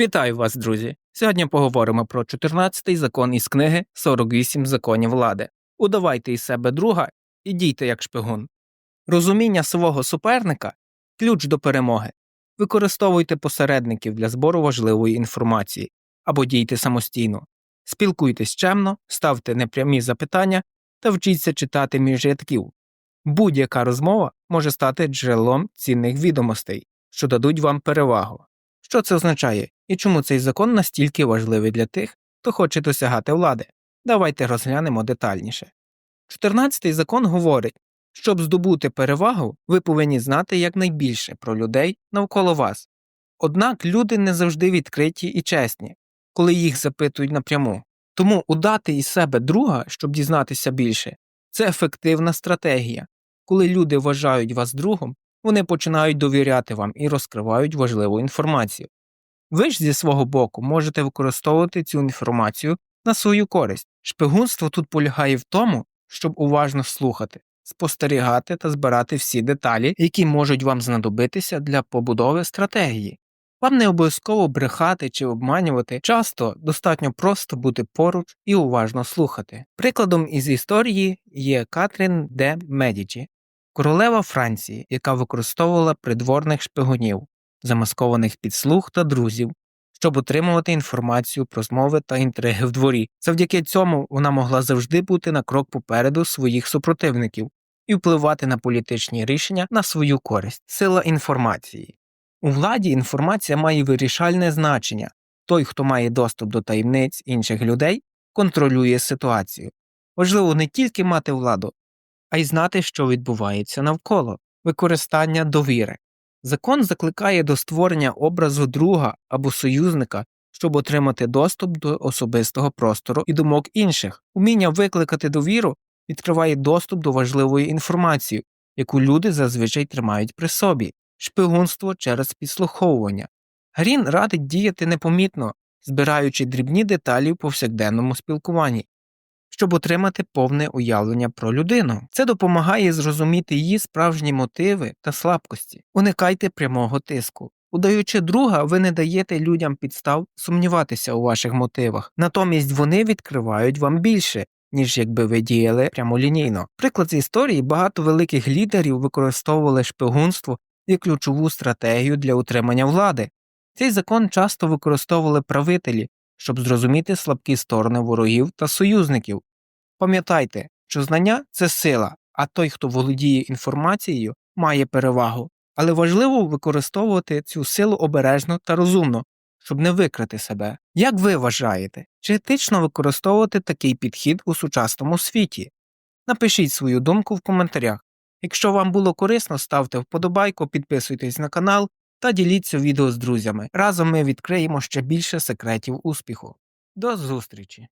Вітаю вас, друзі! Сьогодні поговоримо про 14-й закон із книги 48 законів влади. Удавайте із себе друга і дійте як шпигун. Розуміння свого суперника ключ до перемоги. Використовуйте посередників для збору важливої інформації або дійте самостійно. Спілкуйтесь чемно, ставте непрямі запитання та вчіться читати між рядків. Будь-яка розмова може стати джерелом цінних відомостей, що дадуть вам перевагу. Що це означає і чому цей закон настільки важливий для тих, хто хоче досягати влади? Давайте розглянемо детальніше. 14-й закон говорить, щоб здобути перевагу, ви повинні знати якнайбільше про людей навколо вас. Однак люди не завжди відкриті і чесні, коли їх запитують напряму. Тому удати із себе друга, щоб дізнатися більше, це ефективна стратегія. Коли люди вважають вас другом, вони починають довіряти вам і розкривають важливу інформацію. Ви ж зі свого боку можете використовувати цю інформацію на свою користь. Шпигунство тут полягає в тому, щоб уважно слухати, спостерігати та збирати всі деталі, які можуть вам знадобитися для побудови стратегії. Вам не обов'язково брехати чи обманювати, часто достатньо просто бути поруч і уважно слухати. Прикладом із історії є Катрін де Медічі, королева Франції, яка використовувала придворних шпигунів, замаскованих під слух та друзів, щоб отримувати інформацію про змови та інтриги в дворі. Завдяки цьому вона могла завжди бути на крок попереду своїх супротивників і впливати на політичні рішення на свою користь. Сила інформації. У владі інформація має вирішальне значення. Той, хто має доступ до таємниць інших людей, контролює ситуацію. Важливо не тільки мати владу, а й знати, що відбувається навколо використання довіри. Закон закликає до створення образу друга або союзника, щоб отримати доступ до особистого простору і думок інших. Уміння викликати довіру відкриває доступ до важливої інформації, яку люди зазвичай тримають при собі, шпигунство через підслуховування. Грін радить діяти непомітно, збираючи дрібні деталі в повсякденному спілкуванні, щоб отримати повне уявлення про людину. Це допомагає зрозуміти її справжні мотиви та слабкості. Уникайте прямого тиску. Удаючи друга, ви не даєте людям підстав сумніватися у ваших мотивах, натомість вони відкривають вам більше, ніж якби ви діяли прямолінійно. Приклад з історії багато великих лідерів використовували шпигунство як ключову стратегію для утримання влади. Цей закон часто використовували правителі, щоб зрозуміти слабкі сторони ворогів та союзників. Пам'ятайте, що знання це сила, а той, хто володіє інформацією, має перевагу, але важливо використовувати цю силу обережно та розумно, щоб не викрити себе. Як ви вважаєте, чи етично використовувати такий підхід у сучасному світі? Напишіть свою думку в коментарях. Якщо вам було корисно, ставте вподобайку, підписуйтесь на канал та діліться відео з друзями. Разом ми відкриємо ще більше секретів успіху. До зустрічі!